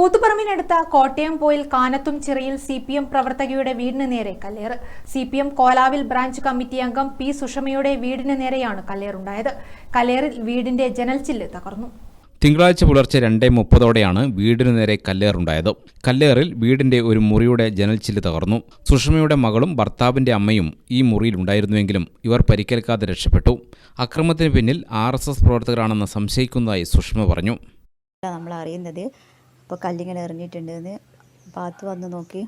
കൂത്തുപറമ്പിനടുത്ത കോട്ടയം പോയിൽ കാനത്തും ചിറയിൽ C P M പ്രവർത്തകയുടെ വീടിന് നേരെ കല്ലേറ്. സി പി എം കോലാവിൽ ബ്രാഞ്ച് കമ്മിറ്റി അംഗം പി സുഷമയുടെ വീടിന് നേരെയാണ് കല്ലേറുണ്ടായത്. കല്ലേറിൽ വീടിന്റെ ജനൽച്ചില്ല് തകർന്നു. തിങ്കളാഴ്ച പുലർച്ചെ രണ്ടേ മുപ്പതോടെയാണ് വീടിനു നേരെ കല്ലേറുണ്ടായത്. കല്ലേറിൽ വീടിന്റെ ഒരു മുറിയുടെ ജനൽച്ചില്ല് തകർന്നു. സുഷമയുടെ മകളും ഭർത്താവിന്റെ അമ്മയും ഈ മുറിയിലുണ്ടായിരുന്നുവെങ്കിലും ഇവർ പരിക്കേൽക്കാതെ രക്ഷപ്പെട്ടു. അക്രമത്തിന് പിന്നിൽ ആർ എസ് എസ് പ്രവർത്തകരാണെന്ന് സംശയിക്കുന്നതായി സുഷമ പറഞ്ഞു. നമ്മൾ അറിയുന്നത് അപ്പോൾ കല്ലിങ്ങനെ എറിഞ്ഞിട്ടുണ്ടെന്ന് അപ്പോൾ ആത്ത് വന്ന് നോക്കി.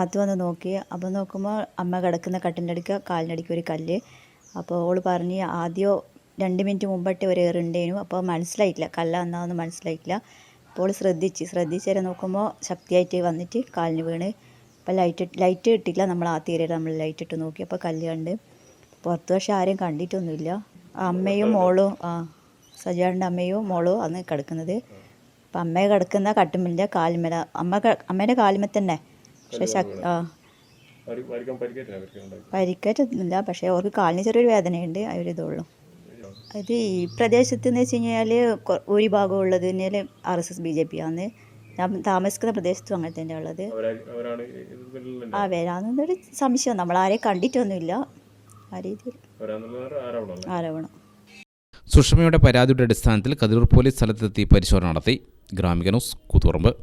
ആത്ത് വന്ന് നോക്കി. അപ്പോൾ നോക്കുമ്പോൾ അമ്മ കിടക്കുന്ന കട്ടിന്റെ അടുക്ക കാലിന്റെ അടുക്ക ഒരു കല്ല്. അപ്പോൾ ഓൾ പറഞ്ഞ് ആദ്യം രണ്ട് മിനിറ്റ് മുമ്പിട്ട് ഒരു എറിണ്ടേനു അപ്പോൾ മനസ്സിലായിട്ടില്ല. കല്ല എന്നാന്ന് മനസ്സിലായിട്ടില്ല. അപ്പോൾ ശ്രദ്ധിച്ച് ശ്രദ്ധിച്ചേരെ നോക്കുമ്പോൾ ശക്തിയായിട്ട് വന്നിട്ട് കാലിന് വീണ്. അപ്പോൾ ലൈറ്റ് ലൈറ്റ് ഇട്ടില്ല നമ്മൾ ആ തീരെ നമ്മൾ ലൈറ്റ് ഇട്ട് നോക്കി. അപ്പോൾ കല്ല് കണ്ട് പുറത്ത് പക്ഷേ ആരെയും കണ്ടിട്ടൊന്നുമില്ല. അമ്മയും മോളും ആ സജാറിന്റെ അമ്മയും മോളും അന്ന് കിടക്കുന്നത്. അപ്പം അമ്മയെ കിടക്കുന്ന കട്ടുമില്ല കാലിമല അമ്മ അമ്മേന്റെ കാലുമ തന്നെ. പക്ഷെ ആ. പരിക്കേറ്റൊന്നുമില്ല. പക്ഷേ അവർക്ക് കാലിന് ചെറിയൊരു വേദനയുണ്ട്. ആ ഒരു ഇതുള്ളൂ. ഇത് ഈ പ്രദേശത്ത് എന്ന് വെച്ച് കഴിഞ്ഞാൽ ഭൂരിഭാഗം ഉള്ളത് തന്നെയാൽ R S S B J P ആണ്. ഞാൻ താമസിക്കുന്ന പ്രദേശത്തും അങ്ങനെ തന്നെ ഉള്ളത്. ആ വരാന്നൊരു സംശയം. നമ്മൾ ആരെയും കണ്ടിട്ടൊന്നുമില്ല. ആ രീതിയിൽ. ആരോപണം. സുഷമയുടെ പരാതിയുടെ അടിസ്ഥാനത്തിൽ കതിരൂർ പോലീസ് സ്ഥലത്തെത്തി പരിശോധന നടത്തി. ഗ്രാമിക ന്യൂസ് കൂത്തുപറമ്പ്.